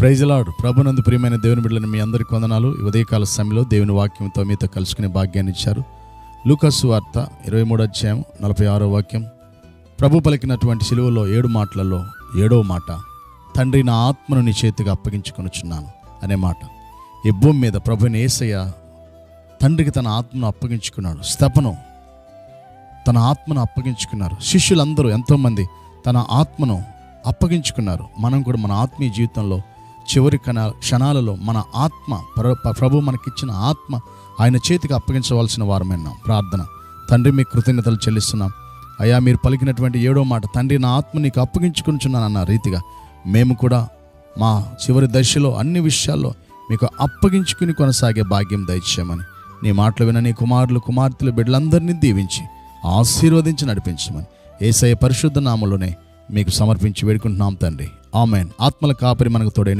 ప్రైజలాడు ప్రభునందు ప్రియమైన దేవుని బిడ్డలను మీ అందరికి వందనాలు. ఉదయకాల సమయంలో దేవుని వాక్యంతో మీతో కలుసుకునే భాగ్యాన్ని ఇచ్చారు. లూకస్ వార్త ఇరవై మూడు అధ్యాయం నలభై ఆరో వాక్యం. ప్రభు పలికినటువంటి సిలువలో ఏడు మాటలలో ఏడో మాట తండ్రి నా ఆత్మను నీ చేతిగా అప్పగించుకొనుచున్నాను అనే మాట. ఈ భూమి మీద ప్రభుని ఏసయ్య తండ్రికి తన ఆత్మను అప్పగించుకున్నాడు. స్తపను తన ఆత్మను అప్పగించుకున్నారు. శిష్యులందరూ ఎంతోమంది తన ఆత్మను అప్పగించుకున్నారు. మనం కూడా మన ఆత్మీయ జీవితంలో చివరి కణ క్షణాలలో మన ఆత్మ ప్ర- ప్రభు మనకిచ్చిన ఆత్మ ఆయన చేతికి అప్పగించవలసిన వారమైనాం ప్రార్థన. తండ్రి మీ కృతజ్ఞతలు చెల్లిస్తున్నాం. అయ్యా మీరు పలికినటువంటి ఏడో మాట తండ్రి నా ఆత్మ నీకు అప్పగించుకుంటున్నాను అన్న రీతిగా మేము కూడా మా చివరి దశలో అన్ని విషయాల్లో మీకు అప్పగించుకుని కొనసాగే భాగ్యం దయచేయమని నీ మాటలు విన నీ కుమారులు కుమార్తెలు బిడ్డలందరినీ దీవించి ఆశీర్వదించి నడిపించమని ఏసఐ పరిశుద్ధ నామలోనే మీకు సమర్పించి వేడుకుంటున్నాం తండ్రి. ఆమెన్. ఆత్మల కాపరి మనకు తోడైన